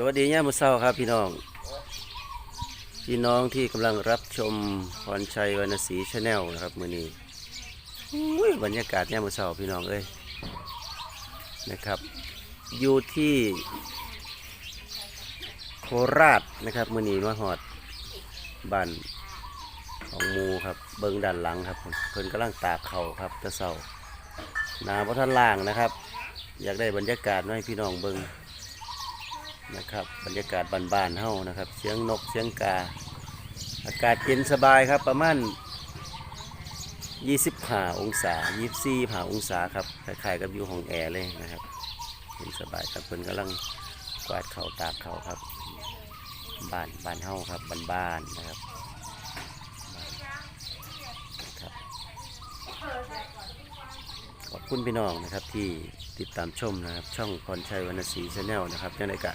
สวัสดีย่ามมื้อเช้าครับพี่น้อง พี่น้องที่กำลังรับชมพรชัยวรรณศรีชาแนลนะครับมือนี้บรรยากาศย่ามมื้อเช้าพี่น้องเอ้ยนะครับ อยู่ที่โคราชนะครับมือนี้มาฮอดบ้านของมูครับเบิ่งด้านหลังครับเพิ่นกำลังตากเขาครับแตะเช้านาบ่ทันล่างนะครับ อยากได้บรรยากาศมาให้พี่น้องเบิ่ง นะครับ บรรยากาศบ้านๆเฮานะครับ เสียงนกเสียงกา อากาศเย็นสบายครับประมาณ25องศา24ผ่าองศาครับคล้ายๆกับอยู่ห้องแอร์เลยนะครับเย็นสบายครับเพิ่นกำลังกวาดเขาตากเขาครับบ้านบ้านเฮาครับบ้านๆนะครับนะครับ ขอบคุณพี่น้องนะครับที่ติดตามชมนะครับ ช่องพรชัยวรรณศรีชาแนลนะครับยังไงก็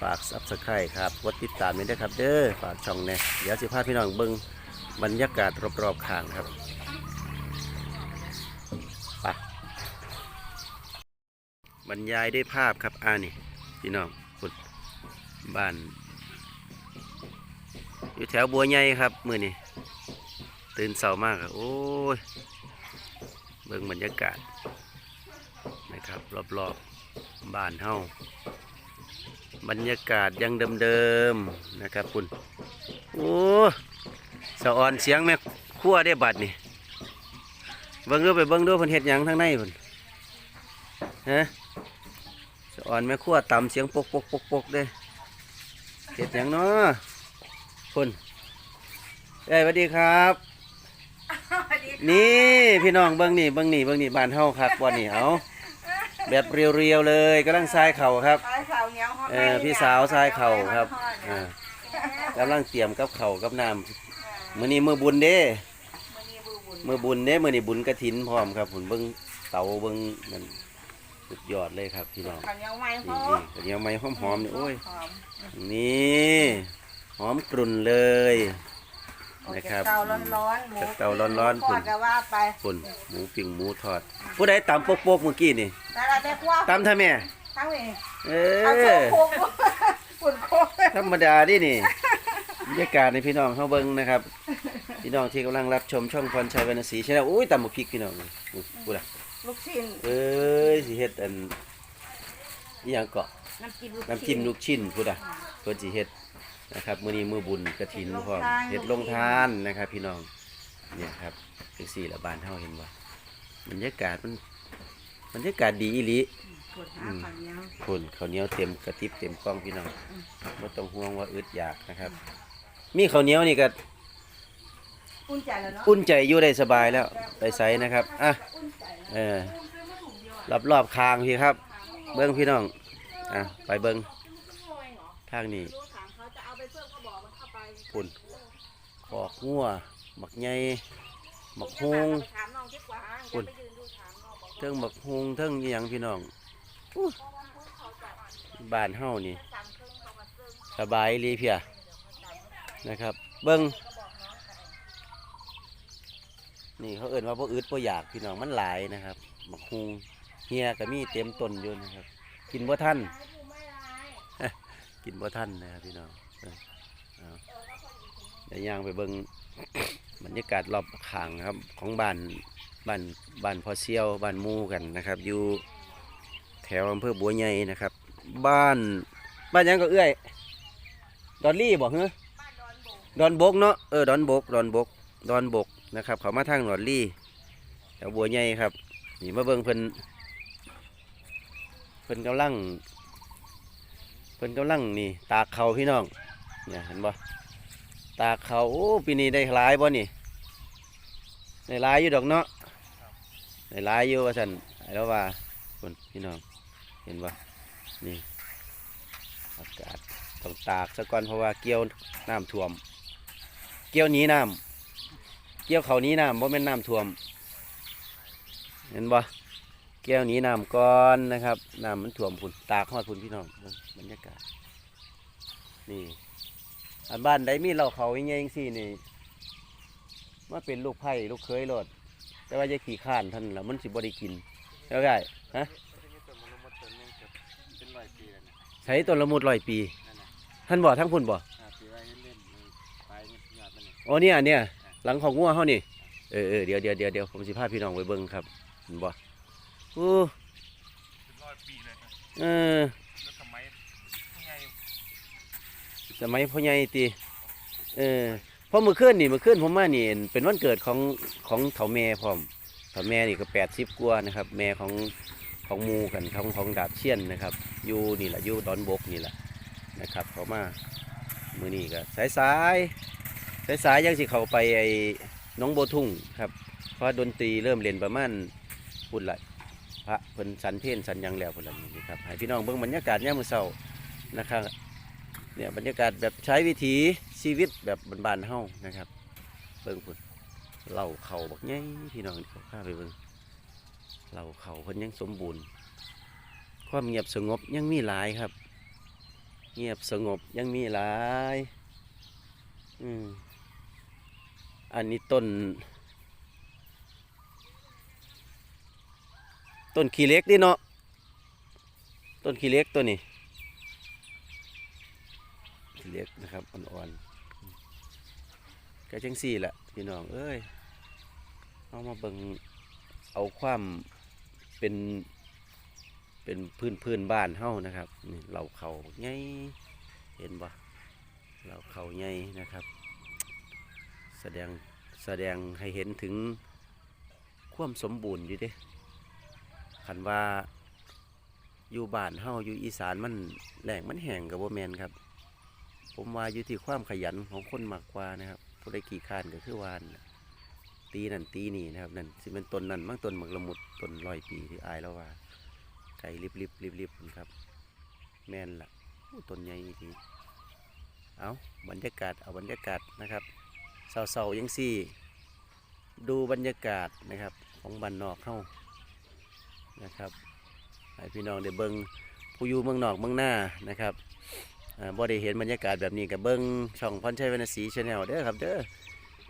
ฝาก subscribe ครับกดติดตามด้วยครับ เด้อฝากช่องเนี่ยเดี๋ยวสิพาพี่น้องเบิ่งบรรยากาศรอบๆข้างครับไปบรรยายด้วยภาพครับอ่านี่พี่น้องคุณบ้าน อยู่แถวบัวใหญ่ครับ มือนี่ตื่นเสามากครับโอ้ย เบิ่งบรรยากาศนะครับ รอบๆบ้านเฮาบรรยากาศยังเดิมๆนะครับคุณโอ้สะออนเสียงแม่ขั้วได้บัดนี่เบิ่งดูไปเบิ่งดูเพิ่นเฮ็ดหยังทางในเพิ่นฮะสะออนแม่ขั้วต่ำเสียงปกปกปกปกเด้เฮ็ดหยังเนาะคุณเอ้ยสวัสดีครับ นี่พี่น้องเบิ้งนี่เบิ้งนี่เบิ้งนี่บ้านเฮาคักบ่นี่เอาแบบเรียวๆเลยกำลังทรายเข่าครับสายสาวเหนียวเออพี่สาวทรายเข่าครับเออกำลังเตรียมกับเข่าวกับน้ำมื้อนี้มื้อบุญเด้มือนี้บูบุญมื้อบุญเด้มื้อนี้บุญกฐินพร้อมครับผมเบิ้งเตาเบิ้งนั่นสุดยอดเลยครับพี่น้องข้าวเหนียวไหม้พนี่อนี่ข้าวเหนียวไม้หอมๆนี่โอ้ยหอมนี่หอมกรุ่นเลยโอเค นะครับ เตาร้อนๆหมูจากเตาร้อนๆทอดก็ว่าไปคนหมูปิ้งหมูทอด ผู้ใดตำปกๆเมื่อกี้นี่แต่ละแต่ครัวตำท่าแม่ ทั้งนี้เอเอาโคอกโคกฝุ่นโคกธรรมดาดินี่บรรยากาศในพี่น้องเฮาเบิ่งนะครับ พี่น้องที่กำลังรับชมช่องพรชัยวรรณศรีชาแนลอุ้ยตำบักพริกพี่น้องอุ้ยพูดอะลูกชิ้นเอ้ยสิเฮ็ดอันอีหยังเกาะน้ำจิ้มลูกน้ำจิ้มลูกชิ้นพูดอะเพิ่นสิเฮ็ด นะครับมื้อนี้มื้อบุญกฐินพร้อมเฮ็ดลงทานนะครับ พี่น้องเนี่ยครับจังซี่ละบ้านเฮาเห็นบ่บรรยากาศมันบรรยากาศดีอีหลีกดหาข้าวเหนียวคนข้าวเหนียวเต็มกระติบเต็มกล้องพี่น้องไม่ต้องห่วงว่าอึดอยากนะครับ มีข้าวเหนียวนี่ก็อุ่นใจแล้วเนาะอุ่นใจอยู่ได้สบายแล้วไปใส่นะครับอะอุ่นใจเออรอบรอบๆคางพี่ครับ เบิ้งพี่น้องอะไปเบิ้งทางนี้ ไปเพิ่มก็บอกมันเข้าไปคุณขอกงัวหมักใหญ่หมักฮงถามน้องดีกว่าอุ่นไปยืนดูถามน้องบอกเทิงหมักฮงเทิงอหยังพี่น้องอู้บ้านเฮานี่สั่งเครื่องเขามาซึ่งสบายเลยเพียนะครับ เบิ้งนี่เขาเอิ่นว่าพวกอึดพวกอยากพี่น้องมันหลายนะครับหมักฮุงเฮียก็มีเต็มต้นอยู่นะครับ กินบ่ท่านกินบ่ท่านนะครับพี่น้อง เดี๋ยวย่างไปเบิ้งบรรยากาศรอบขางครับของบ้านบ้านบ้านพอเซียวบ้านมูกันนะครับ อยู่แถวอำเภอบัวใหญ่นะครับ บ้านบ้านยังก็เอื้อยดอนลี่บอกเหรอดอนบกเนาะเออดอนบกดอนบกดอนบกนะครับ เขามาทางดอนลี่แถวบัวใหญ่ครับนี่มาเบิ่งเพิ่นเพิ่นกำลังเพิ่นกำลังนี่ตากเขาพี่น้อง เนี่ยเห็นบ่ตากเขาปีนี้ได้หลายบ่นี่ได้หลายอยู่ดอกเนาะได้หลายอยู่ว่าซั่นแล้วว่าคนพี่น้องเห็นบ่นี่อากาศต้องตากซะก่อนเพราะว่าเกี่ยวน้ำท่วม เกี่ยวหนี้น้ำเกี่ยวเขานี้น้ำเพราะเป็นน้ำท่วม เห็นบ่เกี่ยวหนี้น้ำก่อนนะครับน้ำมันท่วมพุ่นตากฮอดพุ่นพี่น้องบรรยากาศนี่ อันบ้านใดมีเราเขาอย่างเงี้ยจังซี่นี่มาเป็นลูกไผ่ลูกเคยโลด แต่ว่าจะขี่ข้านท่านละมันสิบ่ได้กินแล้วไงฮะใช้ต้นละมุดร้อยปีนั่นน่ะท่านบ่ทั้งพุ่นบ่อ่าถือไว้เล่นๆไปนี่ยอดมันนี่โอ้เนี่ยเนี่ยหลังของงัวเฮานี่เออเออเดี๋ยวเดี๋ยวเดี๋ยวเดี๋ยวผมสิพาพี่น้องไปเบิ่งครับเห็นบ่โอ้เป็นร้อยปีเลยครับเออ แล้วทำไมยังไง สมัยพ่อใหญ่ติเออพราะมื้อคืนนี่มื้อคืนผมมานี่เป็นวันเกิดของของเฒ่าแม่พร้อมเฒ่าแม่นี่ก็80กว่านะครับ แม่ของของมูกันของของดาบเชียนนะครับอยู่นี่แหละอยู่ดอนบกนี่แหละนะครับเขามามือนี้ก็สายสายสายสายยังสิเขาไปไอ้น้องโบทุ่งครับ เพราะดนตรีเริ่มเล่นประมาณพุ่นละพระเพิ่นสันเพลสันยังแล้วพุ่นละนี่ครับให้พี่น้องเบิ่งบรรยากาศยามมือเช้านะครับ เนี่ยบรรยากาศแบบใช้วิถีชีวิตแบบบ้านๆเฮานะครับ เบิ่งพุ่นเหล่าเขาบักใหญ่พี่น้องเดี๋ยวพาไปเบิ่งเหล่าเขาเพิ่นยังสมบูรณ์ ความเงียบสงบยังมีหลายครับ เงียบสงบยังมีหลาย อืมอันนี้ต้น ต้นขี้เล็กนี่เนาะต้นขี้เล็กตัวนี้ ขี้เหล็กนะครับอ่อนๆก็จังสี่แหละพี่น้องเอ้ยเอามาเบิ่งเอาความเป็นเป็นพื้นพื้นบ้านเฮานะครับนี่เราเขาไงเห็นบ่เราเขาไงนะครับ แสดงแสดงให้เห็นถึงความสมบูรณ์อยู่เด้คันว่าอยู่บ้านเฮาอยู่อีสานมันแหล่งมันแห้งกับบ่แมนครับ ผมว่าอยู่ที่ความขยันของคนมากกว่านะครับผู้ใดขี้ข้านก็คือวานตีนั่นตีนี่นะครับนั่นสิเป็นต้นนั่นมั่งต้นหมักละมุดต้นร้อยปีที่อายแล้วว่าไก่ริบริบริบริบๆครับ แม่นละอู้ต้นใหญ่ทีเอาบรรยากาศเอาบรรยากาศนะครับเศร้าๆยังสี่ ดูบรรยากาศนะครับของบ้านนอกเข้านะครับให้พี่น้องได้เบิงผู้อยู่เมืองนอกเมืองหน้านะครับ บ่ได้เห็นบรรยากาศแบบนี้กับเบิ้งช่องพรชัยวรรณศรีชาแนลเด้อครับเด้อ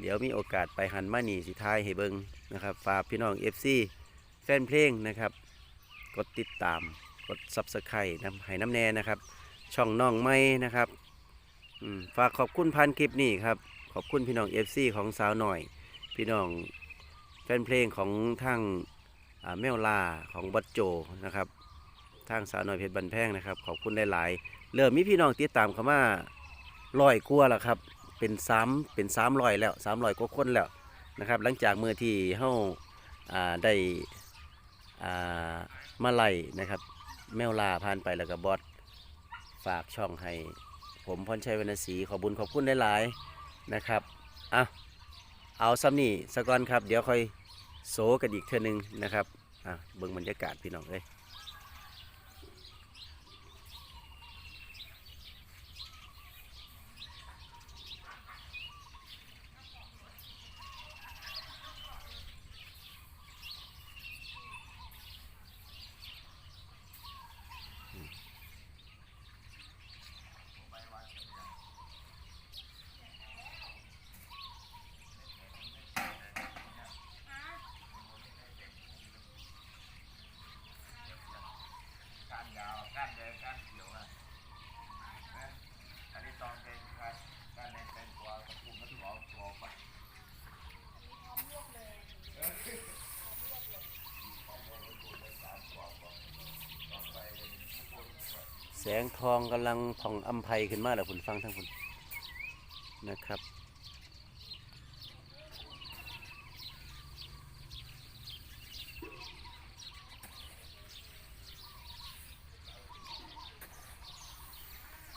เดี๋ยวมีโอกาสไปหันมานี่สิทายให้เบิ้งนะครับฝากพี่น้อง FC แฟนเพลงนะครับ กดติดตามกด Subscribe นำให้น้ำแน่นะครับ ช่องน้องไม้นะครับฝากขอบคุณพันคลิปนี้ครับ ขอบคุณพี่น้อง FC ของสาวหน่อย พี่น้องแฟนเพลงของทางแมวลาของบัดโจนะครับทางสาวน้อยเพชรบันแพงนะครับ ขอบคุณหลายๆ เริ่มมีพี่น้องติดตามเข้ามาร้อยกว่าแล้วครับ เป็นสามเป็นสามร้อยแล้วสามร้อยกว่าคนแล้วนะครับ หลังจากเมื่อที่เฮาอ่าได้มาไล่นะครับ แมวลาผ่านไปแล้วก็บอสฝากช่องให้ ผมพรชัยวรรณศรีขอบุญขอบคุณหลายๆนะครับอะเอาซ้ำนี่สะก่อนครับ เดี๋ยวค่อยโซกันอีกเทื่อนึงนะครับอะเบิ่งบรรยากาศพี่น้องเอ้ย งทองกำลังผ่องอำไพขึ้นมาแล้วคุณฟังทั้งคุณนะครับ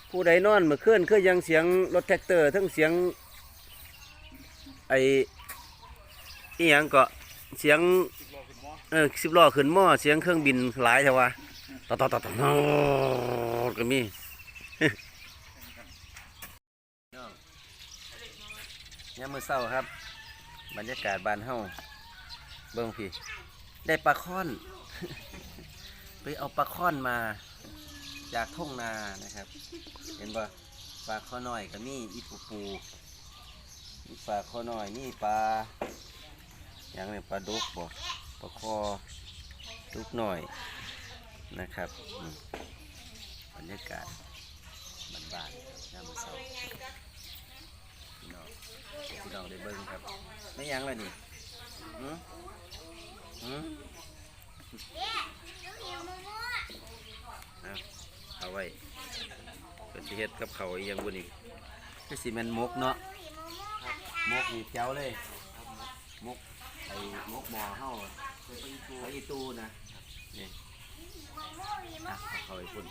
ผู้ใดนอนเมื่อคืนคือยังเสียงรถแท็กเตอร์ ทั้งเสียง ไออีหยังก็เสียงเออสิบล้อขึ้นหม้อเสียงเครื่องบินหลายใช่วะ ต่อต่อต่อต่อก็มียามมือเช้าครับ บรรยากาศบานเฮาเบิ่งพี่ ได้ปลาค่อน ไปเอาปลาค่อนมา จากทุ่งนานะครับ เห็นปะปลาข้อน้อยก็มีอีปูปูมีปลาข้อน้อยนี่ปลาอย่างนี้ปลาดุกบ่ปลาคอดุกหน่อย นะครับบรรยากาศบ้านๆยามมื้อเช้าพี่น้องพี่น้องได้เบิ่งครับไม่ยังเลยนี่หืมหืมเอาเอาไว้ก็สิเฮ็ดกับเขาอีหยังบุนี่คือสิแม่นมกเนาะมกนี่แจ๋วเลยมกไอ้มกหมอเฮาไอีตูนะนี่ อะเอาเขาไอ้พุ่น